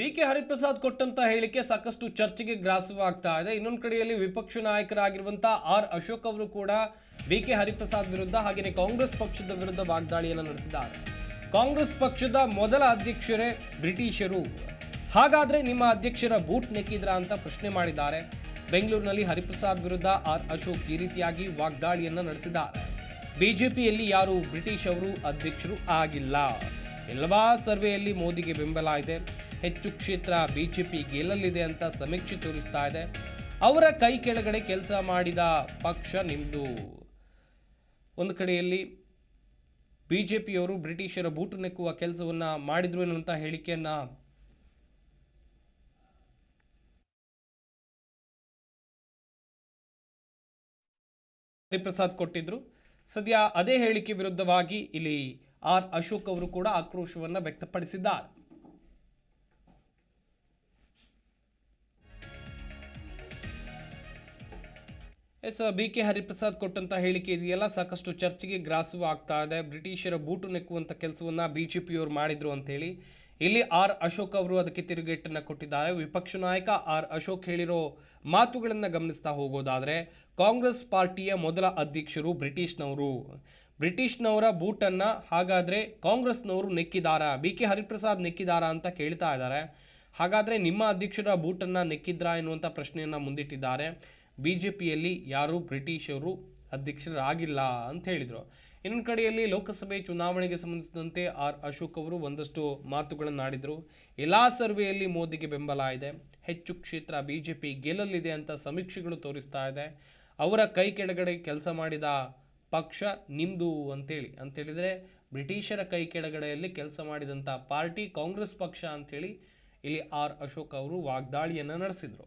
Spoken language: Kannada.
ಬಿ ಕೆ ಹರಿಪ್ರಸಾದ್ ಕೊಟ್ಟಂತ ಹೇಳಿಕೆ ಸಾಕಷ್ಟು ಚರ್ಚೆಗೆ ಗ್ರಾಸವಾಗ್ತಾ ಇದೆ. ಇನ್ನೊಂದು ಕಡೆಯಲ್ಲಿ ವಿಪಕ್ಷ ನಾಯಕರಾಗಿರುವಂತಹ ಆರ್ ಅಶೋಕ್ ಅವರು ಕೂಡ ಬಿ ಕೆ ಹರಿಪ್ರಸಾದ್ ವಿರುದ್ಧ ಹಾಗೆಯೇ ಕಾಂಗ್ರೆಸ್ ಪಕ್ಷದ ವಿರುದ್ಧ ವಾಗ್ದಾಳಿಯನ್ನು ನಡೆಸಿದ್ದಾರೆ. ಕಾಂಗ್ರೆಸ್ ಪಕ್ಷದ ಮೊದಲ ಅಧ್ಯಕ್ಷರೇ ಬ್ರಿಟಿಷರು. ಹಾಗಾದ್ರೆ ನಿಮ್ಮ ಅಧ್ಯಕ್ಷರ ಬೂಟ್ ನೆಕ್ಕಿದ್ರಾ ಅಂತ ಪ್ರಶ್ನೆ ಮಾಡಿದ್ದಾರೆ. ಬೆಂಗಳೂರಿನಲ್ಲಿ ಹರಿಪ್ರಸಾದ್ ವಿರುದ್ಧ ಆರ್ ಅಶೋಕ್ ಈ ರೀತಿಯಾಗಿ ವಾಗ್ದಾಳಿಯನ್ನು ನಡೆಸಿದ್ದಾರೆ. ಬಿಜೆಪಿಯಲ್ಲಿ ಯಾರು ಬ್ರಿಟಿಷ್ ಅವರು ಅಧ್ಯಕ್ಷರು ಆಗಿಲ್ಲ. ಎಲ್ಲವಾ ಸರ್ವೆಯಲ್ಲಿ ಮೋದಿಗೆ ಬೆಂಬಲ ಇದೆ. ಹೆಚ್ಚು ಕ್ಷೇತ್ರ ಬಿಜೆಪಿ ಗೆಲ್ಲಲಿದೆ ಅಂತ ಸಮೀಕ್ಷೆ ತೋರಿಸ್ತಾ ಇದೆ. ಅವರ ಕೈ ಕೆಳಗಡೆ ಕೆಲಸ ಮಾಡಿದ ಪಕ್ಷ ನಿಮ್ಮದು ಒಂದು ಕಡೆಯಲ್ಲಿ ಬಿಜೆಪಿಯವರು ಬ್ರಿಟಿಷರ ಬೂಟು ನೆಕ್ಕುವ ಕೆಲಸವನ್ನು ಮಾಡಿದ್ರು ಎನ್ನುವಂಥ ಹೇಳಿಕೆಯನ್ನು ಹರಿಪ್ರಸಾದ್ ಕೊಟ್ಟಿದ್ರು. ಸದ್ಯ ಅದೇ ಹೇಳಿಕೆ ವಿರುದ್ಧವಾಗಿ ಇಲ್ಲಿ ಆರ್ ಅಶೋಕ್ ಅವರು ಕೂಡ ಆಕ್ರೋಶವನ್ನು ವ್ಯಕ್ತಪಡಿಸಿದ್ದಾರೆ. ಎಸ್ ಬಿ ಕೆ ಹರಿಪ್ರಸಾದ್ ಕೊಟ್ಟಂತ ಹೇಳಿಕೆ ಇದೆಯಲ್ಲ, ಸಾಕಷ್ಟು ಚರ್ಚೆಗೆ ಗ್ರಾಸವೂ ಆಗ್ತಾ ಇದೆ. ಬ್ರಿಟಿಷರ ಬೂಟು ನೆಕ್ಕುವಂತ ಕೆಲಸವನ್ನ ಪಿಯವರು ಮಾಡಿದ್ರು ಅಂತೇಳಿ ಇಲ್ಲಿ ಆರ್ ಅಶೋಕ್ ಅವರು ಅದಕ್ಕೆ ತಿರುಗೇಟನ್ನು ಕೊಟ್ಟಿದ್ದಾರೆ. ವಿಪಕ್ಷ ನಾಯಕ ಆರ್ ಅಶೋಕ್ ಹೇಳಿರೋ ಮಾತುಗಳನ್ನು ಗಮನಿಸ್ತಾ ಹೋಗೋದಾದರೆ, ಕಾಂಗ್ರೆಸ್ ಪಾರ್ಟಿಯ ಮೊದಲ ಅಧ್ಯಕ್ಷರು ಬ್ರಿಟಿಷ್ನವರು. ಬ್ರಿಟಿಷ್ನವರ ಬೂಟನ್ನ ಹಾಗಾದ್ರೆ ಕಾಂಗ್ರೆಸ್ನವರು ನೆಕ್ಕಿದಾರಾ? ಬಿ ಕೆ ಹರಿಪ್ರಸಾದ್ ನೆಕ್ಕಿದಾರಾ ಅಂತ ಕೇಳ್ತಾ ಇದ್ದಾರೆ. ಹಾಗಾದ್ರೆ ನಿಮ್ಮ ಅಧ್ಯಕ್ಷರ ಬೂಟನ್ನ ನೆಕ್ಕಿದ್ರಾ ಎನ್ನುವಂಥ ಪ್ರಶ್ನೆಯನ್ನ ಮುಂದಿಟ್ಟಿದ್ದಾರೆ. ಬಿಜೆಪಿಯಲ್ಲಿ ಯಾರೂ ಬ್ರಿಟಿಷರು ಅಧ್ಯಕ್ಷರಾಗಿಲ್ಲ ಅಂತ ಹೇಳಿದರು. ಇನ್ನೊಂದು ಕಡೆಯಲ್ಲಿ ಲೋಕಸಭೆ ಚುನಾವಣೆಗೆ ಸಂಬಂಧಿಸಿದಂತೆ ಆರ್ ಅಶೋಕ್ ಅವರು ಒಂದಷ್ಟು ಮಾತುಗಳನ್ನು ಆಡಿದರು. ಎಲ್ಲ ಸರ್ವೆಯಲ್ಲಿ ಮೋದಿಗೆ ಬೆಂಬಲ ಇದೆ. ಹೆಚ್ಚು ಕ್ಷೇತ್ರ ಬಿ ಜೆ ಪಿ ಗೆಲ್ಲಲಿದೆ ಅಂತ ಸಮೀಕ್ಷೆಗಳು ತೋರಿಸ್ತಾ ಇದೆ. ಅವರ ಕೈ ಕೆಳಗಡೆ ಕೆಲಸ ಮಾಡಿದ ಪಕ್ಷ ನಿಮ್ದು ಅಂತೇಳಿ. ಅಂತೇಳಿದರೆ ಬ್ರಿಟಿಷರ ಕೈ ಕೆಳಗಡೆಯಲ್ಲಿ ಕೆಲಸ ಮಾಡಿದಂಥ ಪಾರ್ಟಿ ಕಾಂಗ್ರೆಸ್ ಪಕ್ಷ ಅಂಥೇಳಿ ಇಲ್ಲಿ ಆರ್ ಅಶೋಕ್ ಅವರು ವಾಗ್ದಾಳಿಯನ್ನು ನಡೆಸಿದರು.